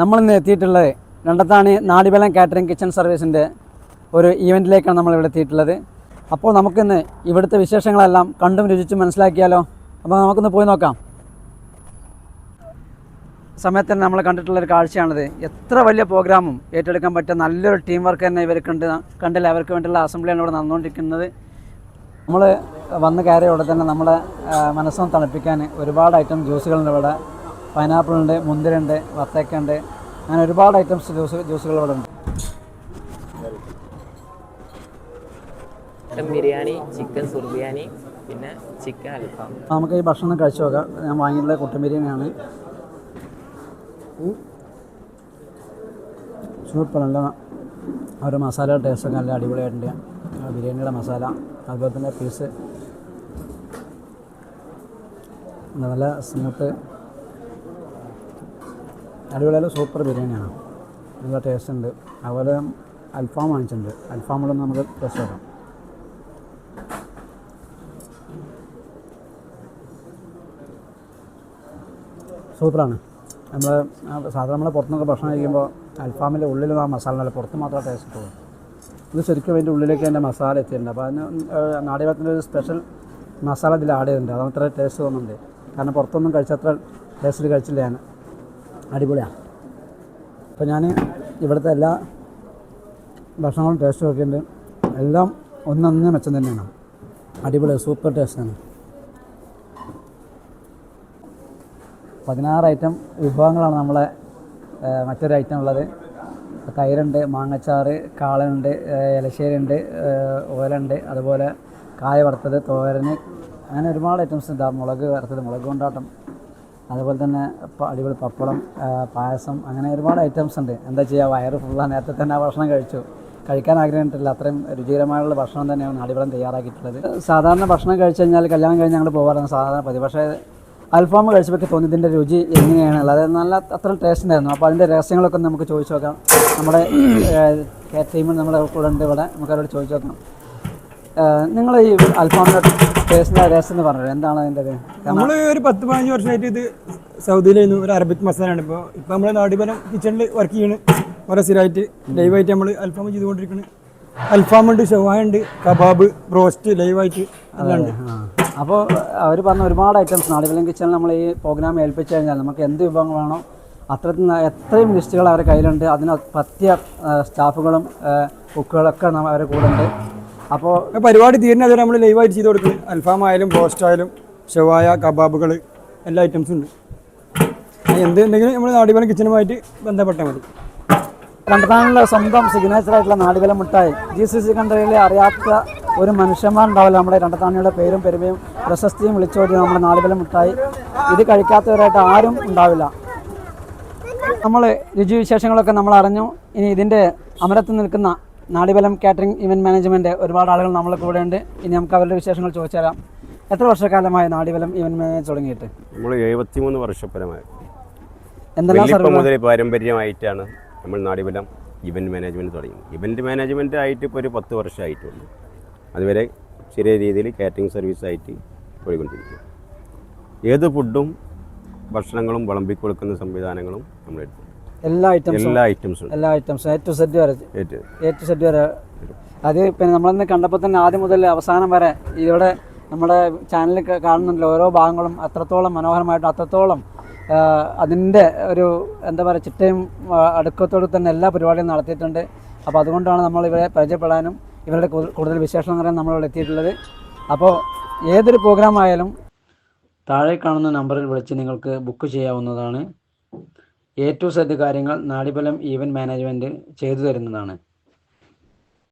നമ്മളിന്ന് എത്തിയിട്ടുള്ളത് രണ്ടത്താണി നാടിബലം കാറ്ററിംഗ് കിച്ചൺ സർവീസിന്റെ ഒരു ഈവന്റിലേക്കാണ് നമ്മളിവിടെ എത്തിയിട്ടുള്ളത്. അപ്പോൾ നമുക്കിന്ന് ഇവിടുത്തെ വിശേഷങ്ങളെല്ലാം കണ്ടും രുചിച്ചും മനസ്സിലാക്കിയാലോ? അപ്പോൾ നമുക്കൊന്ന് പോയി നോക്കാം. സമയത്ത് നമ്മൾ കണ്ടിട്ടുള്ള ഒരു കാഴ്ചയാണിത്. എത്ര വലിയ പ്രോഗ്രാമും ഏറ്റെടുക്കാൻ പറ്റിയ നല്ലൊരു ടീം വർക്ക് തന്നെ ഇവർ കണ്ട് കണ്ടില്ല? അവർക്ക് വേണ്ടിയുള്ള അസംബ്ലിയാണ് ഇവിടെ നടന്നുകൊണ്ടിരിക്കുന്നത്. നമ്മൾ വന്ന് കയറിയ ഉടനെ തന്നെ നമ്മുടെ മനസ്സൊന്ന് തണുപ്പിക്കാൻ ഒരുപാട് ഐറ്റം ജ്യൂസുകളുണ്ട് ഇവിടെ. പൈനാപ്പിൾ ഉണ്ട് മുന്തിരിണ്ട് വത്തക്ക ഉണ്ട് അങ്ങനെ ഒരുപാട് ഐറ്റംസ് ജ്യൂസ് ജ്യൂസുകൾ ഇവിടെ ഉണ്ട്. ബിരിയാണി ചിക്കൻ സുർബിയാനി പിന്നെ ചിക്കൻ അൽഫാം. നമുക്ക് ഈ ഭക്ഷണം കഴിച്ചു നോക്കാം. ഞാൻ വാങ്ങിയിട്ടുള്ള കുട്ടൻ ബിരിയാണിയാണ്. സൂപ്പർ നല്ല ഒരു മസാല ടേസ്റ്റൊക്കെ നല്ല അടിപൊളിയായിട്ടുണ്ട്. ബിരിയാണിയുടെ മസാല അതുപോലെ തന്നെ പീസ് നല്ല സ്മൂത്ത് അടിപൊളിയായ സൂപ്പർ ബിരിയാണിയാണ്. നല്ല ടേസ്റ്റ് ഉണ്ട്. അതുപോലെ അൽഫാം വാങ്ങിച്ചിട്ടുണ്ട്. അൽഫാമിലൊന്ന് നമുക്ക് ടേസ്റ്റ് നോക്കാം സൂപ്പറാണ്. നമ്മൾ സാധാരണ നമ്മളെ പുറത്തുനിന്നൊക്കെ ഭക്ഷണം കഴിക്കുമ്പോൾ അൽഫാമിന്റെ ഉള്ളിൽ ആ മസാല നല്ല പുറത്ത് മാത്രമേ ടേസ്റ്റ് കിട്ടുള്ളൂ ഇത് ശരിക്കും അതിന്റെ ഉള്ളിലേക്ക് അതിന്റെ മസാല എത്തിയിട്ടുണ്ട്. അപ്പോൾ അതിന് നാടികത്തിന്റെ ഒരു സ്പെഷ്യൽ മസാല ഇതിൽ ആഡ് ചെയ്തിട്ടുണ്ട്. അതത്ര ടേസ്റ്റ് തോന്നുന്നുണ്ട്. കാരണം പുറത്തൊന്നും കഴിച്ചത്ര ടേസ്റ്റിൽ കഴിച്ചില്ല ഞാൻ. അടിപൊളിയാണ് അപ്പോൾ ഞാൻ ഇവിടുത്തെ എല്ലാ ഭക്ഷണങ്ങളും ടേസ്റ്റ് നോക്കിയിട്ടുണ്ട് എല്ലാം ഒന്നൊന്നിനെ മെച്ചം തന്നെയാണ്. അടിപൊളി സൂപ്പർ ടേസ്റ്റാണ് പതിനാറ് ഐറ്റം വിഭവങ്ങളാണ് നമ്മളെ മറ്റൊരു ഐറ്റം ഉള്ളത്. തൈരുണ്ട് മാങ്ങച്ചാറ് കാളനുണ്ട് ഇലശ്ശേരിയുണ്ട് ഓലുണ്ട് അതുപോലെ കായ വറുത്തത് തോരന്. അങ്ങനെ ഒരുപാട് ഐറ്റംസ് ഉണ്ട് ആ മുളക് വറുത്തത് മുളക് കൊണ്ടാട്ടം. അതുപോലെ തന്നെ അടിപൊളി പപ്പടം പായസം അങ്ങനെ ഒരുപാട് ഐറ്റംസ് ഉണ്ട്. എന്താ ചെയ്യുക വയറ് ഫുള്ളാണ് നേരത്തെ തന്നെ ഭക്ഷണം കഴിച്ചു. കഴിക്കാൻ ആഗ്രഹമിട്ടില്ല അത്രയും രുചികരമായുള്ള ഭക്ഷണം തന്നെയാണ് അടിപൊളം തയ്യാറാക്കിയിട്ടുള്ളത്. സാധാരണ ഭക്ഷണം കഴിച്ചു കഴിഞ്ഞാൽ കല്യാണം കഴിഞ്ഞ് ഞങ്ങൾ പോകാറാണ് സാധാരണ പതി പക്ഷേ അൽഫാം കഴിച്ചപ്പോൾ തോന്നി ഇതിന്റെ രുചി എങ്ങനെയാണ് അതായത് നല്ല അത്ര ടേസ്റ്റ് ഉണ്ടായിരുന്നു. അപ്പോൾ അതിന്റെ രഹസ്യങ്ങളൊക്കെ നമുക്ക് ചോദിച്ചു നോക്കാം. നമ്മുടെ ടീമിൽ നമ്മുടെ കൂടെ ഉണ്ട് ഇവിടെ നമുക്ക് അവരോട് ചോദിച്ചു നോക്കാം. നിങ്ങൾ ഈ അൽഫാമിന്റെ ടേസ്റ്റിന്റെ രഹസ്യം എന്ന് പറഞ്ഞത് എന്താണ് അതിന്റെ നമ്മൾ ഒരു പത്ത് പതിനഞ്ച് വർഷമായിട്ട് ഇത് സൗദിയിലായിരുന്നു ഒരു അറബിക് മസാലയാണ്. ഇപ്പോൾ ഇപ്പോൾ നമ്മൾ നാടിപരം കിച്ചണിൽ വർക്ക് ചെയ്യണ്. ഓരോ സ്ഥിരമായിട്ട് ലൈവായിട്ട് നമ്മൾ അൽഫാം ചെയ്തുകൊണ്ടിരിക്കുന്നത് അൽഫാം ഉണ്ട് ഷവായ ഉണ്ട് കബാബ് ബ്രോസ്റ്റ് ലൈവായിട്ട് എല്ലാം ഉണ്ട് അപ്പോൾ അവർ പറഞ്ഞ ഒരുപാട് ഐറ്റംസ് നാടിപരം കിച്ചണിൽ നമ്മൾ ഈ പ്രോഗ്രാം ഏൽപ്പിച്ചു കഴിഞ്ഞാൽ നമുക്ക് എന്ത് വിഭവങ്ങൾ വേണോ അത്രത്തിൽ എത്രയും ലിസ്റ്റുകൾ അവരുടെ കയ്യിലുണ്ട്. അതിന് പറ്റിയ സ്റ്റാഫുകളും കുക്കുകളൊക്കെ അവരുടെ കൂടെ ഉണ്ട് അപ്പോൾ പരിപാടി തീരുന്ന അതുവരെ നമ്മൾ ലൈവായിട്ട് ചെയ്ത് കൊടുക്കുന്നത് അൽഫാം ആയാലും ബ്രോസ്റ്റ് ആയാലും ഷവായ കബാബുകൾ എല്ലാ ഐറ്റംസും ഉണ്ട്. എന്ത് ഉണ്ടെങ്കിലും നമ്മൾ നാടിവലം കിച്ചനുമായിട്ട് ബന്ധപ്പെട്ടാൽ മതി. കണ്ടെത്താനുള്ള സ്വന്തം സിഗ്നേച്ചർ ആയിട്ടുള്ള നാടുകല മിഠായി ജി സി സി കൺട്രിയിൽ അറിയാത്ത ഒരു മനുഷ്യന്മാരുണ്ടാവില്ല നമ്മുടെ രണ്ടത്താണിയുടെ പേരും പെരുമയും പ്രശസ്തിയും വിളിച്ചോടി നമ്മുടെ നാടുകല മിഠായി ഇത് കഴിക്കാത്തവരായിട്ട് ആരും ഉണ്ടാവില്ല. നമ്മൾ രുചി വിശേഷങ്ങളൊക്കെ നമ്മൾ അറിഞ്ഞു. ഇനി ഇതിന്റെ അമരത്ത് നിൽക്കുന്ന നാടിബലം കാറ്ററിംഗ് ഇവന്റ് മാനേജ്മെന്റ് ഒരുപാട് ആളുകൾ നമ്മളെ കൂടെ ഉണ്ട്. ഇനി നമുക്ക് അവരുടെ വിശേഷങ്ങൾ ചോദിച്ചു തരാം. എത്ര വർഷക്കാലമായി നാടിബലം ഇവന്റ് മാനേജ് തുടങ്ങിയിട്ട്? നമ്മൾ എഴുപത്തിമൂന്ന് വർഷപ്പരമായി. എന്തെല്ലാം മുതൽ പാരമ്പര്യമായിട്ടാണ് നമ്മൾ നാടിബലം ഇവന്റ് മാനേജ്മെന്റ് തുടങ്ങി. ഇവന്റ് മാനേജ്മെന്റ് ആയിട്ട് ഇപ്പോൾ ഒരു പത്ത് വർഷമായിട്ടുണ്ട് അതുവരെ ചെറിയ രീതിയിൽ കാറ്ററിംഗ് സർവീസായിട്ട് പോയിക്കൊണ്ടിരിക്കും ഏത് ഫുഡും ഭക്ഷണങ്ങളും വിളമ്പി കൊടുക്കുന്ന സംവിധാനങ്ങളും നമ്മളെടുത്തു എല്ലാ ഐറ്റംസും എല്ലാ ഐറ്റംസും എല്ലാ ഐറ്റംസും എ ടു സെറ്റ് വരെ എ ടു സെറ്റ് വരെ അത് പിന്നെ നമ്മളന്ന് കണ്ടപ്പോൾ തന്നെ ആദ്യം മുതൽ അവസാനം വരെ ഇവിടെ നമ്മുടെ ചാനലിൽ കാണുന്നുണ്ടല്ലോ. ഓരോ ഭാഗങ്ങളും അത്രത്തോളം മനോഹരമായിട്ട് അത്രത്തോളം അതിന്റെ ഒരു എന്താ പറയുക ചിട്ടയും അടുക്കത്തോട് തന്നെ എല്ലാ പരിപാടിയും നടത്തിയിട്ടുണ്ട്. അപ്പോൾ അതുകൊണ്ടാണ് നമ്മൾ ഇവരെ പരിചയപ്പെടാനും ഇവരുടെ കൂടുതൽ വിശേഷം നമ്മൾ നമ്മളിവിടെ എത്തിയിട്ടുള്ളത്. അപ്പോൾ ഏതൊരു പ്രോഗ്രാം ആയാലും താഴെ കാണുന്ന നമ്പറിൽ വിളിച്ച് നിങ്ങൾക്ക് ബുക്ക് ചെയ്യാവുന്നതാണ്. എ ടു സെറ്റ് കാര്യങ്ങൾ നാടിബലം ഈവന്റ് മാനേജ്മെന്റ് ചെയ്തു തരുന്നതാണ്.